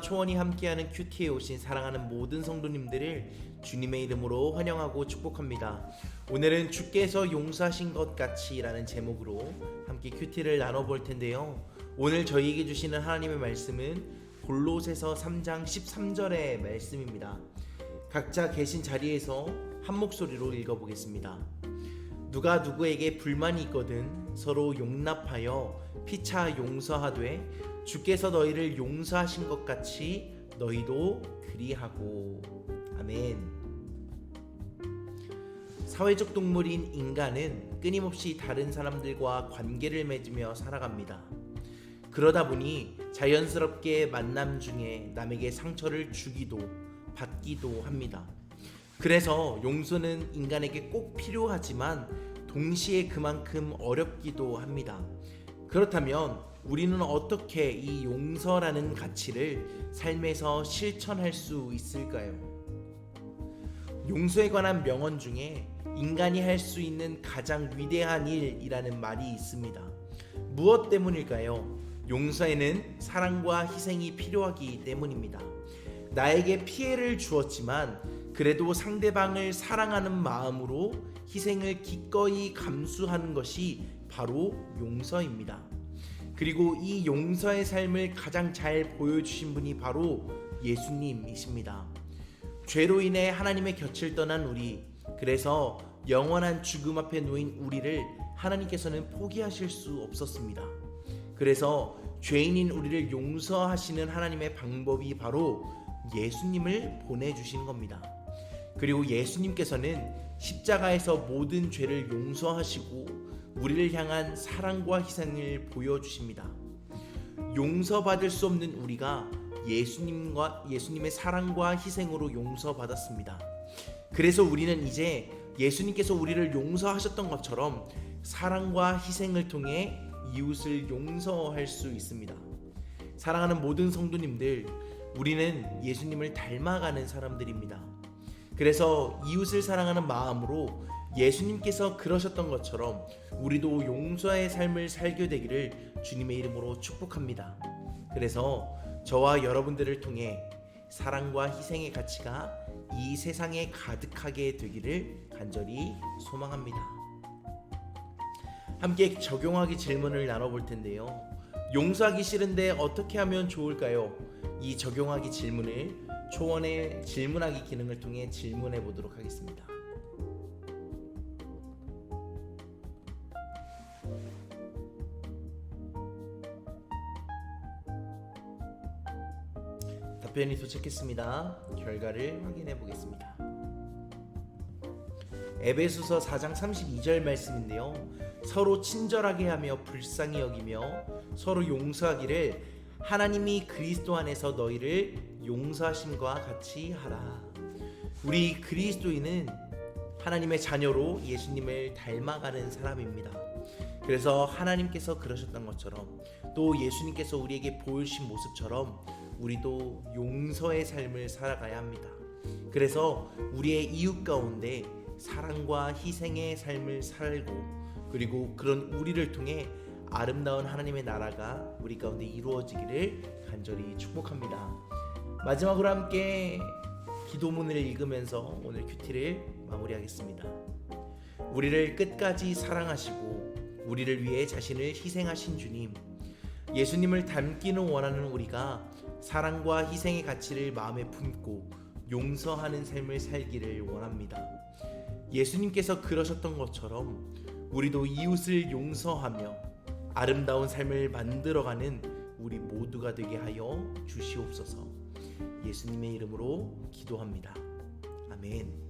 초원이 함께하는 큐티에 오신 사랑하는 모든 성도님들을 주님의 이름으로 환영하고 축복합니다. 오늘은 주께서 용서하신 것 같이라는 제목으로 함께 큐티를 나눠볼 텐데요. 오늘 저희에게 주시는 하나님의 말씀은 골로새서 3장 13절의 말씀입니다. 각자 계신 자리에서 한 목소리로 읽어보겠습니다. 누가 누구에게 불만이 있거든 서로 용납하여 피차 용서하되 주께서 너희를 용서하신 것 같이 너희도 그리하고 아멘. 사회적 동물인 인간은 끊임없이 다른 사람들과 관계를 맺으며 살아갑니다. 그러다 보니 자연스럽게 만남 중에 남에게 상처를 주기도 받기도 합니다. 그래서 용서는 인간에게 꼭 필요하지만 동시에 그만큼 어렵기도 합니다. 그렇다면 우리는 어떻게 이 용서라는 가치를 삶에서 실천할 수 있을까요? 용서에 관한 명언 중에 인간이 할 수 있는 가장 위대한 일이라는 말이 있습니다. 무엇 때문일까요? 용서에는 사랑과 희생이 필요하기 때문입니다. 나에게 피해를 주었지만 그래도 상대방을 사랑하는 마음으로 희생을 기꺼이 감수하는 것이 바로 용서입니다. 그리고 이 용서의 삶을 가장 잘 보여주신 분이 바로 예수님이십니다. 죄로 인해 하나님의 곁을 떠난 우리, 그래서 영원한 죽음 앞에 놓인 우리를 하나님께서는 포기하실 수 없었습니다. 그래서 죄인인 우리를 용서하시는 하나님의 방법이 바로 예수님을 보내주신 겁니다. 그리고 예수님께서는 십자가에서 모든 죄를 용서하시고 우리를 향한 사랑과 희생을 보여주십니다. 용서받을 수 없는 우리가 예수님과 예수님의 사랑과 희생으로 용서받았습니다. 그래서 우리는 이제 예수님께서 우리를 용서하셨던 것처럼 사랑과 희생을 통해 이웃을 용서할 수 있습니다. 사랑하는 모든 성도님들, 우리는 예수님을 닮아가는 사람들입니다. 그래서 이웃을 사랑하는 마음으로 예수님께서 그러셨던 것처럼 우리도 용서의 삶을 살게 되기를 주님의 이름으로 축복합니다. 그래서 저와 여러분들을 통해 사랑과 희생의 가치가 이 세상에 가득하게 되기를 간절히 소망합니다. 함께 적용하기 질문을 나눠볼 텐데요. 용서하기 싫은데 어떻게 하면 좋을까요? 이 적용하기 질문을 초원의 질문하기 기능을 통해 질문해 보도록 하겠습니다. 답변이 도착했습니다. 결과를 확인해 보겠습니다. 에베소서 4장 32절 말씀인데요. 서로 친절하게 하며 불쌍히 여기며 서로 용서하기를 하나님이 그리스도 안에서 너희를 용서하심과 같이 하라. 우리 그리스도인은 하나님의 자녀로 예수님을 닮아가는 사람입니다. 그래서 하나님께서 그러셨던 것처럼 또 예수님께서 우리에게 보여주신 모습처럼 우리도 용서의 삶을 살아가야 합니다. 그래서 우리의 이웃 가운데 사랑과 희생의 삶을 살고 그리고 그런 우리를 통해 아름다운 하나님의 나라가 우리 가운데 이루어지기를 간절히 축복합니다. 마지막으로 함께 기도문을 읽으면서 오늘 큐티를 마무리하겠습니다. 우리를 끝까지 사랑하시고 우리를 위해 자신을 희생하신 주님, 예수님을 닮기는 원하는 우리가 사랑과 희생의 가치를 마음에 품고 용서하는 삶을 살기를 원합니다. 예수님께서 그러셨던 것처럼 우리도 이웃을 용서하며 아름다운 삶을 만들어가는 우리 모두가 되게 하여 주시옵소서. 예수님의 이름으로 기도합니다. 아멘.